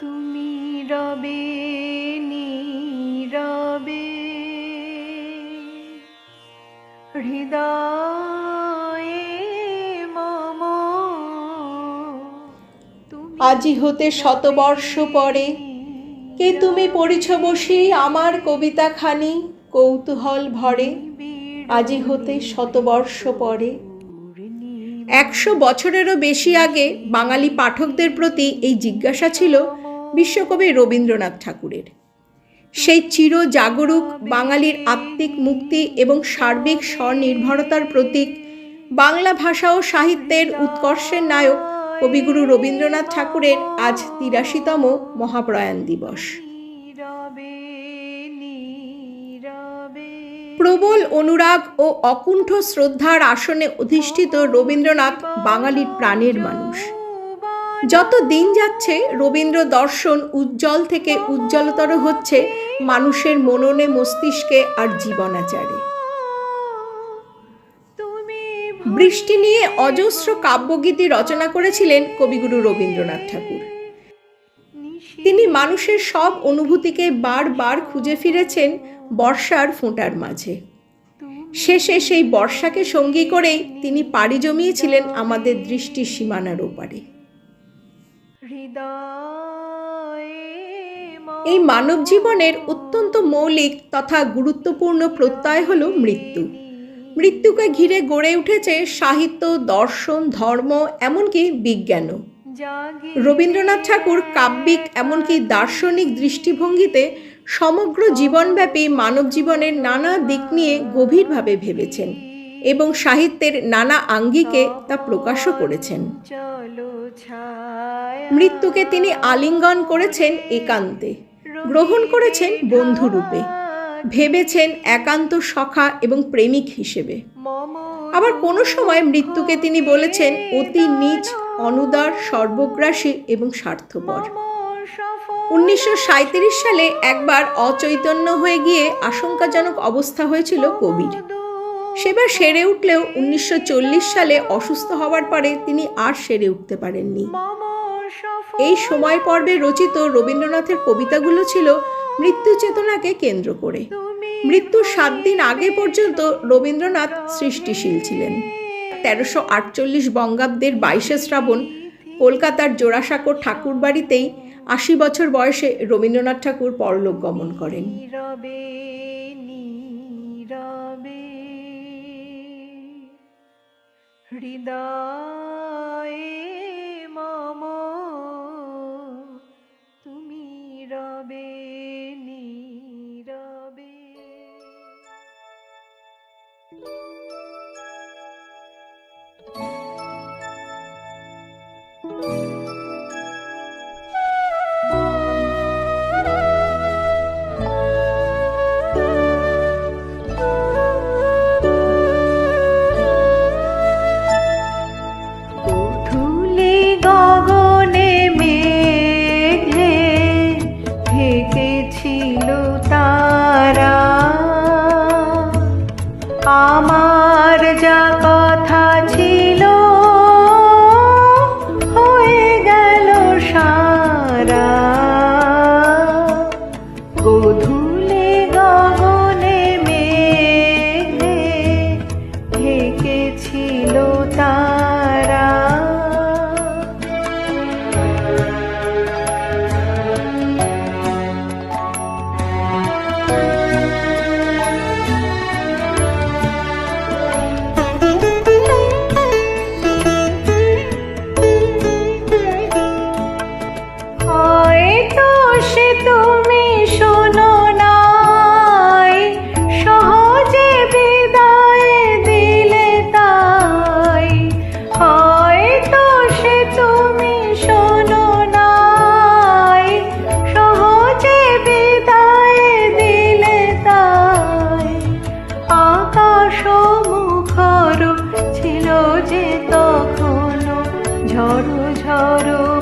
তুমি রবে নীরবে হৃদয়ে মম আজি হতে শতবর্ষ পরে কে তুমি পড়িছ বসি আমার কবিতা খানি কৌতূহল ভরে? আজি হতে শতবর্ষ পরে। একশো বছরেরও বেশি আগে বাঙালি পাঠকদের প্রতি এই জিজ্ঞাসা ছিল বিশ্বকবি রবীন্দ্রনাথ ঠাকুরের। সেই চির জাগরুক বাঙালির আত্মিক মুক্তি এবং সার্বিক স্বনির্ভরতার প্রতীক বাংলা ভাষা ও সাহিত্যের উৎকর্ষের নায়ক কবিগুরু রবীন্দ্রনাথ ঠাকুরের আজ তিরাশিতম মহাপ্রয়াণ দিবস। প্রবল অনুরাগ ও অকুণ্ঠ শ্রদ্ধার আসনে অধিষ্ঠিত রবীন্দ্রনাথ বাঙালির প্রাণের মানুষ। যত দিন যাচ্ছে, রবীন্দ্র দর্শন উজ্জ্বল থেকে উজ্জ্বলতর হচ্ছে মানুষের মননে মস্তিষ্কে আর জীবনাচারে। বৃষ্টি নিয়ে অজস্র কাব্যগীতি রচনা করেছিলেন কবিগুরু রবীন্দ্রনাথ ঠাকুর। তিনি মানুষের সব অনুভূতিকে বারবার খুঁজে ফিরেছেন বর্ষার ফোঁটার মাঝে। শেষে সেই বর্ষাকে সঙ্গী করেই তিনি পাড়ি জমিয়েছিলেন আমাদের দৃষ্টির সীমানার ওপারে। এই মানব জীবনের অত্যন্ত মৌলিক তথা গুরুত্বপূর্ণ প্রত্যয় হল মৃত্যু। মৃত্যুকে ঘিরে গড়ে উঠেছে সাহিত্য দর্শন ধর্ম এমনকি বিজ্ঞানও। রবীন্দ্রনাথ ঠাকুর কাব্যিক এমনকি দার্শনিক দৃষ্টিভঙ্গিতে সমগ্র জীবনব্যাপী মানব জীবনের নানা দিক নিয়ে গভীরভাবে ভেবেছেন এবং সাহিত্যের নানা আঙ্গিকে তা প্রকাশও করেছেন। মৃত্যুকে তিনি আলিঙ্গন করেছেন একান্তে, গ্রহণ করেছেন বন্ধুরূপে, ভেবেছেন একান্ত সখা এবং প্রেমিক হিসেবে। আবার কোনো সময় মৃত্যুকে তিনি বলেছেন, অতি নীচ অনুদার, সর্বগ্রাসী এবং স্বার্থপর। উনিশশো সাঁইত্রিশ সালে একবার অচৈতন্য হয়ে গিয়ে আশঙ্কাজনক অবস্থা হয়েছিল কবির। সেবার সেরে উঠলেও উনিশশো চল্লিশ সালে অসুস্থ হওয়ার পরে তিনি আর সেরে উঠতে পারেননি। এই সময় পর্বে রচিত রবীন্দ্রনাথের কবিতাগুলো ছিল মৃত্যু চেতনাকে কেন্দ্র করে। মৃত্যুর সাত দিন আগে পর্যন্ত রবীন্দ্রনাথ সৃষ্টিশীল ছিলেন। তেরোশো আটচল্লিশ বঙ্গাব্দের বাইশে শ্রাবণ কলকাতার জোড়াসাঁকোর ঠাকুর বাড়িতেই আশি বছর বয়সে রবীন্দ্রনাথ ঠাকুর পরলোক গমন করেন। হৃদয়ে ঝড়ো ঝড়ো